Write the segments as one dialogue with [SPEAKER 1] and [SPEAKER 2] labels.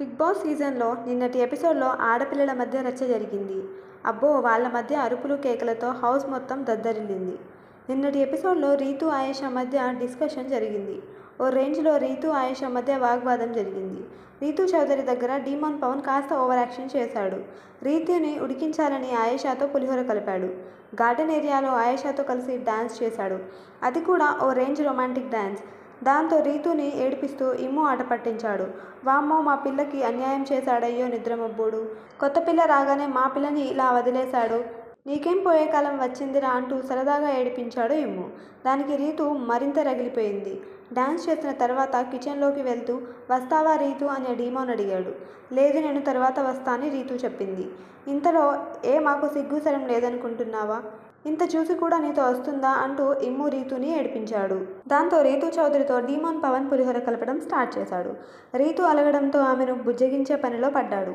[SPEAKER 1] Big boss సీజన్లో నిన్నటి ఎపిసోడ్లో ఆడపిల్లల మధ్య రచ్చ జరిగింది. అబ్బో వాళ్ళ మధ్య అరుపులు కేకలతో హౌస్ మొత్తం దద్దరిల్లింది. నిన్నటి ఎపిసోడ్లో రీతు ఆయేషా మధ్య డిస్కషన్ జరిగింది. ఓ రేంజ్లో రీతు ఆయేషా మధ్య వాగ్వాదం జరిగింది. రీతు చౌదరి దగ్గర డీమాన్ పవన్ కాస్త ఓవర్ యాక్షన్ చేశాడు. రీతుని ఉడికించాలని ఆయేషాతో పులిహోర కలిపాడు. గార్డెన్ ఏరియాలో ఆయేషాతో కలిసి డ్యాన్స్ చేశాడు. అది కూడా ఓ రేంజ్ రొమాంటిక్ డ్యాన్స్ దాంతో రీతుని ఏడిపిస్తూ ఇమ్ము ఆట పట్టించాడు. వామ్మో మా పిల్లకి అన్యాయం చేశాడయ్యో నిద్రమబ్బుడు. కొత్త పిల్ల రాగానే మా పిల్లని ఇలా వదిలేశాడు. నీకేం పోయే కాలం వచ్చిందిరా అంటూ సరదాగా ఏడిపించాడు ఇమ్ము దానికి రీతు మరింత రగిలిపోయింది. డాన్స్ చేసిన తర్వాత కిచెన్లోకి వెళ్తూ వస్తావా రీతు? అని డీమోన్ అడిగాడు. లేదు నేను తర్వాత వస్తా అని రీతు చెప్పింది. ఇంతలో ఏ మాకు సిగ్గుసరం లేదనుకుంటున్నావా? ఇంత చూసి కూడా నీతో వస్తుందా? అంటూ ఇమ్ము రీతుని ఏడిపించాడు. దాంతో రీతు చౌదరితో డీమోన్ పవన్ పులిహోర కలపడం స్టార్ట్ చేశాడు. రీతు అలగడంతో ఆమెను బుజ్జగించే పనిలో పడ్డాడు.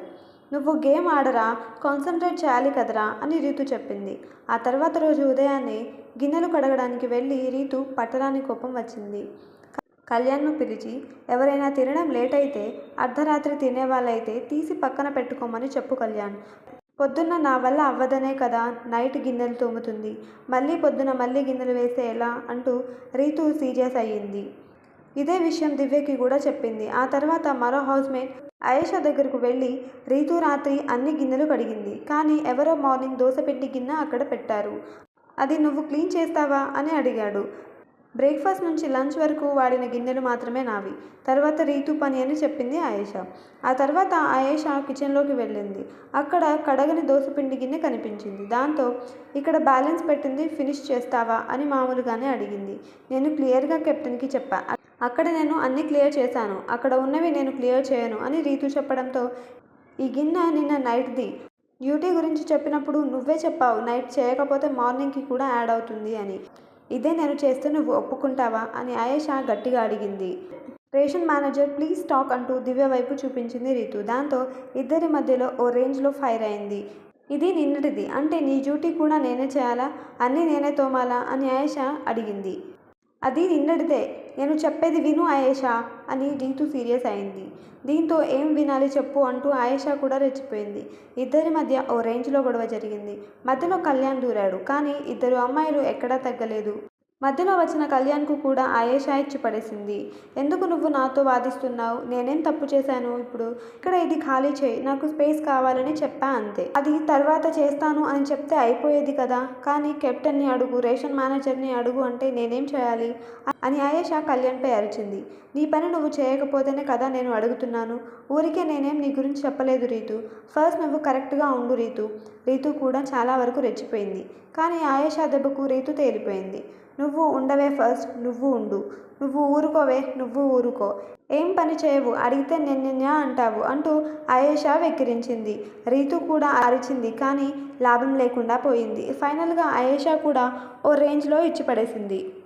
[SPEAKER 1] నువ్వు గేమ్ ఆడరా కాన్సన్ట్రేట్ చేయాలి కదరా అని రీతు చెప్పింది. ఆ తర్వాత రోజు ఉదయాన్నే గిన్నెలు కడగడానికి వెళ్ళి రీతు పట్టరాని కోపం వచ్చింది. కళ్యాణ్ను పిలిచి ఎవరైనా తినడం లేట్ అయితే అర్ధరాత్రి తినే వాళ్ళైతే తీసి పక్కన పెట్టుకోమని చెప్పు కళ్యాణ్. పొద్దున్న నా వల్ల అవ్వదనే కదా నైట్ గిన్నెలు తోముతుంది. మళ్ళీ పొద్దున మళ్ళీ గిన్నెలు వేస్తే ఎలా? అంటూ రీతు సీరియస్ అయ్యింది. ఇదే విషయం దివ్యకి కూడా చెప్పింది. ఆ తర్వాత మరో హౌస్మేట్ ఆయేషా దగ్గరకు వెళ్ళి రీతు రాత్రి అన్ని గిన్నెలు కడిగింది. కానీ ఎవరో మార్నింగ్ దోశపిండి గిన్నె అక్కడ పెట్టారు. అది నువ్వు క్లీన్ చేస్తావా? అని అడిగాడు. బ్రేక్ఫాస్ట్ నుంచి లంచ్ వరకు వాడిన గిన్నెలు మాత్రమే నావి. తర్వాత రీతు పని అని చెప్పింది ఆయేష. ఆ తర్వాత ఆయేష కిచెన్లోకి వెళ్ళింది. అక్కడ కడగని దోశపిండి గిన్నె కనిపించింది. దాంతో ఇక్కడ బ్యాలెన్స్ పెట్టింది ఫినిష్ చేస్తావా? అని మామూలుగానే అడిగింది. నేను క్లియర్గా కెప్టెన్కి చెప్పా. అక్కడ నేను అన్ని క్లియర్ చేశాను. అక్కడ ఉన్నవి నేను క్లియర్ చేయను అని రీతు చెప్పడంతో ఈ గిన్నె నిన్న నైట్ది. డ్యూటీ గురించి చెప్పినప్పుడు నువ్వే చెప్పావు నైట్ చేయకపోతే మార్నింగ్కి కూడా యాడ్ అవుతుంది అని. ఇదే నేను చేస్తే నువ్వు ఒప్పుకుంటావా అని ఆయేషా గట్టిగా అడిగింది. రేషన్ మేనేజర్ ప్లీజ్ స్టాక్ అంటూ దివ్య వైపు చూపించింది రీతు. దాంతో ఇద్దరి మధ్యలో ఓ రేంజ్లో ఫైర్ అయింది. ఇది నిన్నటిది. అంటే నీ డ్యూటీ కూడా నేనే చేయాలా? అన్నీ నేనే తోమాలా? అని ఆయేషా అడిగింది. అది నిన్నటిదే. నేను చెప్పేది విను ఆయేషా అని రీతు సీరియస్ అయింది. దీంతో ఏం వినాలి చెప్పు అంటూ ఆయేషా కూడా రెచ్చిపోయింది. ఇద్దరి మధ్య ఓ రేంజ్లో గొడవ జరిగింది. మధ్యలో కళ్యాణ్ దూరాడు. కానీ ఇద్దరు అమ్మాయిలు ఎక్కడా తగ్గలేదు. మధ్యలో వచ్చిన కళ్యాణ్కు కూడా ఆయేషా ఇచ్చి పడేసింది. ఎందుకు నువ్వు నాతో వాదిస్తున్నావు? నేనేం తప్పు చేశాను ఇప్పుడు? ఇక్కడ ఇది ఖాళీ చేయి. నాకు స్పేస్ కావాలని చెప్పా అంతే. అది తర్వాత చేస్తాను అని చెప్తే అయిపోయేది కదా. కానీ కెప్టెన్ని అడుగు రేషన్ మేనేజర్ని అడుగు అంటే నేనేం చేయాలి అని ఆయేషా కళ్యాణ్పై అరిచింది. నీ పని నువ్వు చేయకపోతేనే కదా నేను అడుగుతున్నాను. ఊరికే నేనేం నీ గురించి చెప్పలేదు రీతు. ఫస్ట్ నువ్వు కరెక్ట్గా ఉండు రీతు. రీతు కూడా చాలా వరకు రెచ్చిపోయింది. కానీ ఆయేషా దెబ్బకు రీతు తేలిపోయింది. నువ్వు ఉండవే ఫస్ట్ నువ్వు ఉండు. నువ్వు ఊరుకోవే నువ్వు ఊరుకో. ఏం పని చేయవు? అడిగితే నిన్న అంటావు అంటూ ఆయేషా వెక్కిరించింది. రీతు కూడా అరిచింది కానీ లాభం లేకుండా పోయింది. ఫైనల్గా ఆయేషా కూడా ఓ రేంజ్లో ఇచ్చి పడేసింది